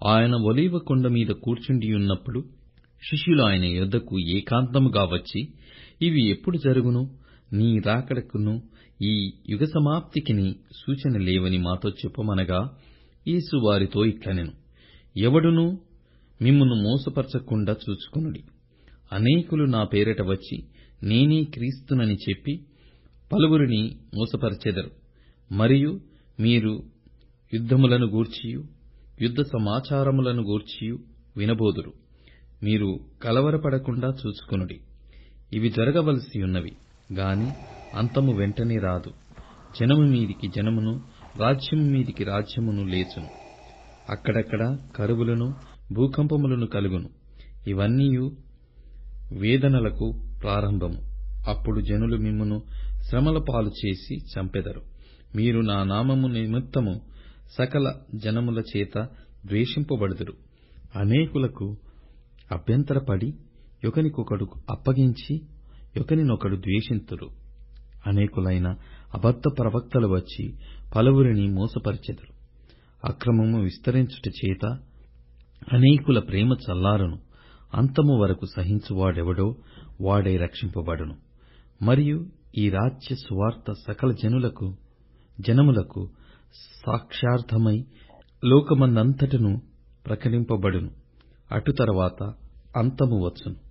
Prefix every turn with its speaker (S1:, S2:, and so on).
S1: ఆయన ఒలీవ కొండ మీద కూర్చుండియున్నప్పుడు శిష్యులు ఆయన యొద్దకు ఏకాంతముగా వచ్చి ఇవి ఎప్పుడు జరుగును? నీ రాకడకును ఈ యుగ సమాప్తికిని సూచన లేవని మాతో చెప్పుమనగా యేసు వారితో ఇట్లనెను. ఎవడునూ? మిమ్మును మోసపరచకుండా చూచుకొనుడి. అనేకులు నా పేరిట వచ్చి నేనే క్రీస్తునని చెప్పి పలువురిని మోసపరచెదరు. మరియు మీరు యుద్ధములను గూర్చియు యుద్ధ సమాచారములను గూర్చి వినబోదురు. మీరు కలవరపడకుండా చూచుకొనుడి. ఇవి జరగవలసి ఉన్నవి గాని అంతము వెంటనే రాదు. జనము మీదికి జనమును రాజ్యము మీదికి రాజ్యమును లేచును. అక్కడక్కడ కరువులను భూకంపములను కలుగును. ఇవన్నీయు వేదనలకు ప్రారంభము. అప్పుడు జనులు మిమ్మును శ్రమల పాలు చేసి చంపెదరు. మీరు నా నామము నిమిత్తము సకల జనముల చేత ద్వేషింపబడుదురు. అనేకులకు అభ్యంతరపడి ఒకనికొకడు అప్పగించి ఒకనినొకడు ద్వేషింతురు. అనేకులైన అబద్ధ ప్రవక్తలు వచ్చి పలువురిని మోసపరిచెదురు. అక్రమము విస్తరించుట చేత అనేకుల ప్రేమ చల్లారును. అంతము వరకు సహించువాడెవడో వాడే రక్షింపబడును. మరియు ఈ రాజ్య సువార్త సకల జనులకు జనములకు సాక్ష్యార్థమై లోకమందంతటను ప్రకటింపబడును. అటు తరువాత అంతము వచ్చును.